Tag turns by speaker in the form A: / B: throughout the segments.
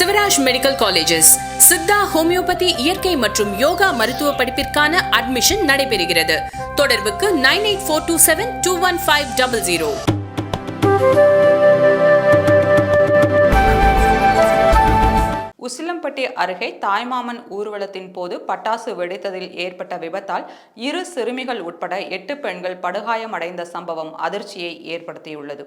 A: Sivaraj medical colleges. Siddha homeopathy இயற்கை மற்றும் யோகா மருத்துவ படிப்பிற்கான அட்மிஷன் நடைபெறுகிறது. தொடர்புக்கு nine eight four two seven two one five double zero.
B: Usilampatti அருகே தாய்மாமன் ஊர்வலத்தின் போது பட்டாசு வெடித்ததில் ஏற்பட்ட விபத்தால் இரு சிறுமிகள் உட்பட எட்டு பெண்கள் படுகாயமடைந்த சம்பவம் அதிர்ச்சியை ஏற்படுத்தியுள்ளது.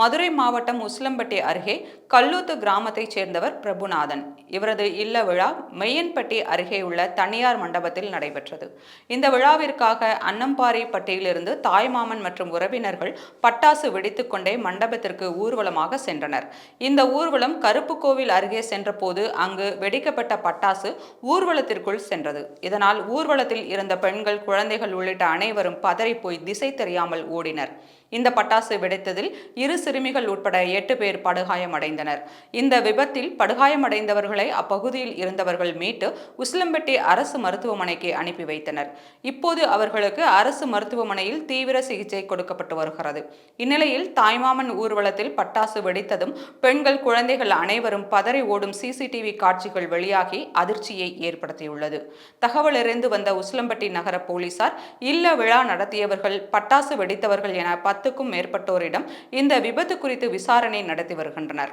B: மதுரை மாவட்டம் உசிலம்பட்டி அருகே கல்லூத்து கிராமத்தைச் சேர்ந்தவர் பிரபுநாதன். இவரது இல்ல விழா மெய்யன்பட்டி அருகே உள்ள தனியார் மண்டபத்தில் நடைபெற்றது. இந்த விழாவிற்காக அன்னம்பாறை பட்டியிலிருந்து தாய்மாமன் மற்றும் உறவினர்கள் பட்டாசு வெடித்துக்கொண்டே மண்டபத்திற்கு ஊர்வலமாக சென்றனர். இந்த ஊர்வலம் கருப்பு கோவில் அருகே சென்றபோது அங்கு வெடிக்கப்பட்ட பட்டாசு ஊர்வலத்திற்குள் சென்றது. இதனால் ஊர்வலத்தில் இருந்த பெண்கள் குழந்தைகள் உள்ளிட்ட அனைவரும் பதறிப்போய் திசை தெரியாமல் ஓடினர். இந்த பட்டாசு வெடித்ததில் இரு சிறுமிகள் உட்பட எட்டு பேர் படுகாயமடைந்தனர். இந்த விபத்தில் படுகாயமடைந்தவர்களை அப்பகுதியில் இருந்தவர்கள் மீட்டு உசிலம்பட்டி அரசு மருத்துவமனைக்கு அனுப்பி வைத்தனர். இப்போது அவர்களுக்கு அரசு மருத்துவமனையில் தீவிர சிகிச்சை கொடுக்கப்பட்டு வருகிறது. இந்நிலையில் தாய்மாமன் ஊர்வலத்தில் பட்டாசு வெடித்ததும் பெண்கள் குழந்தைகள் அனைவரும் பதறி ஓடும் சிசிடிவி காட்சிகள் வெளியாகி அதிர்ச்சியை ஏற்படுத்தியுள்ளது. தகவல் அறிந்து வந்த உசிலம்பட்டி நகர போலீசார் இல்ல விழா நடத்தியவர்கள் பட்டாசு வெடித்தவர்கள் என பத்துக்கும் மேற்பட்டோரிடம் இந்த இந்த விபத்து குறித்து விசாரணை நடத்தி வருகின்றனர்.